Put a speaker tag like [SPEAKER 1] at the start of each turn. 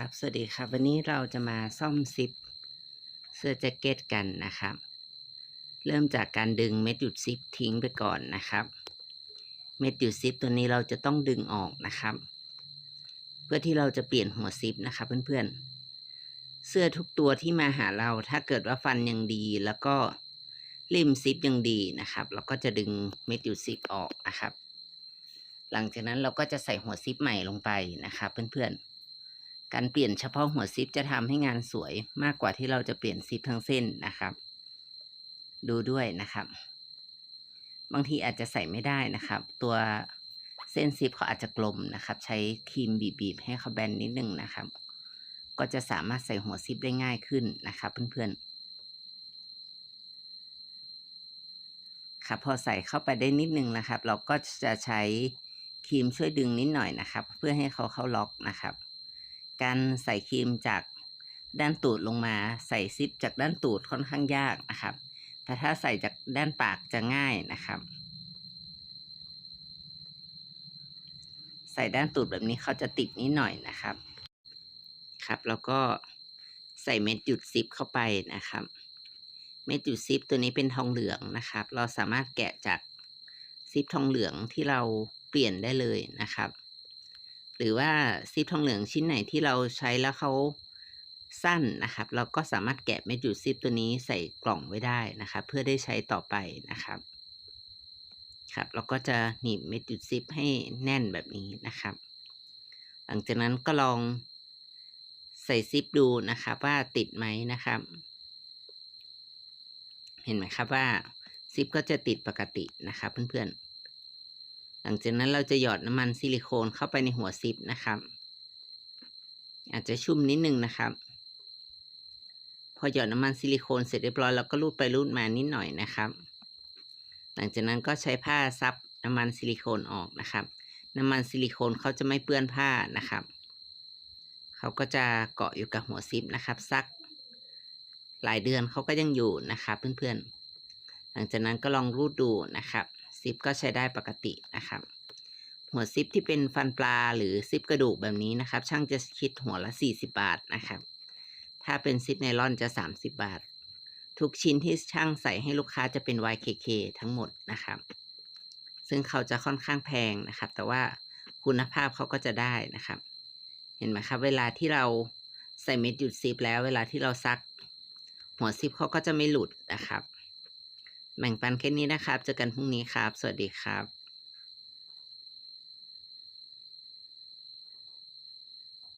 [SPEAKER 1] ครับ สวัสดีครับ วันนี้เราจะมาซ่อมซิปเสื้อแจ็คเก็ตกันนะครับ เริ่มจากการดึงเม็ดหยุดซิปทิ้งไปก่อนนะครับ เม็ดหยุดซิปตัวนี้เราจะต้องดึงออกนะครับ เพื่อที่เราจะเปลี่ยนหัวซิปนะครับเพื่อนๆ เสื้อทุกตัวที่มาหาเราถ้าเกิดว่าฟันยังดีแล้วก็ริมซิปยังดีนะครับ เราก็จะดึงเม็ดหยุดซิปออกนะครับ หลังจากนั้นเราก็จะใส่หัวซิปใหม่ลงไปนะครับ เพื่อนๆ การเปลี่ยนเฉพาะหัวซิปจะทำให้งานสวยมากกว่าที่เราจะเปลี่ยนซิปทั้งเส้นนะครับ ดูด้วยนะครับ บางทีอาจจะใส่ไม่ได้นะครับ ตัวเส้นซิปเขาอาจจะกลมนะครับ ใช้ครีมบีบๆให้เขาแบนนิดนึงนะครับ ก็จะสามารถใส่หัวซิปได้ง่ายขึ้นนะครับ เพื่อนๆครับพอใส่เข้าไปได้นิดนึงนะครับ เราก็จะใช้ครีมช่วยดึงนิดหน่อยนะครับ เพื่อให้เขาเข้าล็อกนะครับ การใส่ครีมจากด้านตูดลงมาใส่ซิปจากด้านตูดค่อนข้างยากนะครับ แต่ถ้าใส่จากด้านปากจะง่ายนะครับ ใส่ด้านตูดแบบนี้เขาจะติดนิดหน่อยนะครับ ครับ แล้วก็ใส่เม็ดหยุดซิปเข้าไปนะครับ เม็ดหยุดซิปตัวนี้เป็นทองเหลืองนะครับ เราสามารถแกะจากซิปทองเหลืองที่เราเปลี่ยนได้เลยนะครับ หรือว่าซิปทองเหลืองชิ้นไหนที่เราใช้แล้วเขาสั้นนะครับ เราก็สามารถแกะเม็ดหยุดซิปตัวนี้ใส่กล่องไว้ได้นะครับ เพื่อได้ใช้ต่อไปนะครับ ครับ เราก็จะหนีบเม็ดหยุดซิปให้แน่นแบบนี้นะครับ หลังจากนั้นก็ลองใส่ซิปดูนะครับว่าติดไหมนะครับ เห็นไหมครับว่าซิปก็จะติดปกตินะครับเพื่อนๆ หลังจากนั้นเราจะหยอดน้ำมันซิลิโคนเข้าไปในหัวซิปนะครับ อาจจะชุ่มนิดนึงนะครับ พอหยอดน้ำมันซิลิโคนเสร็จเรียบร้อยเราก็รูดไปรูดมานิดหน่อยนะครับ หลังจากนั้นก็ใช้ผ้าซับน้ำมันซิลิโคนออกนะครับ น้ำมันซิลิโคนเขาจะไม่เปื้อนผ้านะครับเขาก็จะเกาะอยู่กับหัวซิปนะครับซักหลายเดือนเขาก็ยังอยู่นะครับ เพื่อนๆ หลังจากนั้นก็ลองรูดดูนะครับ ซิปก็ใช้ได้ปกตินะครับ หัวซิปที่เป็นฟันปลาหรือซิปกระดูกแบบนี้นะครับ ช่างจะคิดหัวละ 40 บาทนะครับ ถ้าเป็นซิปไนล่อนจะ 30 บาท ทุกชิ้นที่ช่างใส่ให้ลูกค้าจะเป็น YKK ทั้งหมดนะครับ ซึ่งเขาจะค่อนข้างแพงนะครับ แต่ว่าคุณภาพเขาก็จะได้นะครับ เห็นไหมครับ เวลาที่เราใส่เม็ดหยุดซิปแล้ว เวลาที่เราซัก หัวซิปเขาก็จะไม่หลุดนะครับ แบ่งปันแค่นี้นะครับ เจอกันพรุ่งนี้ครับ สวัสดีครับ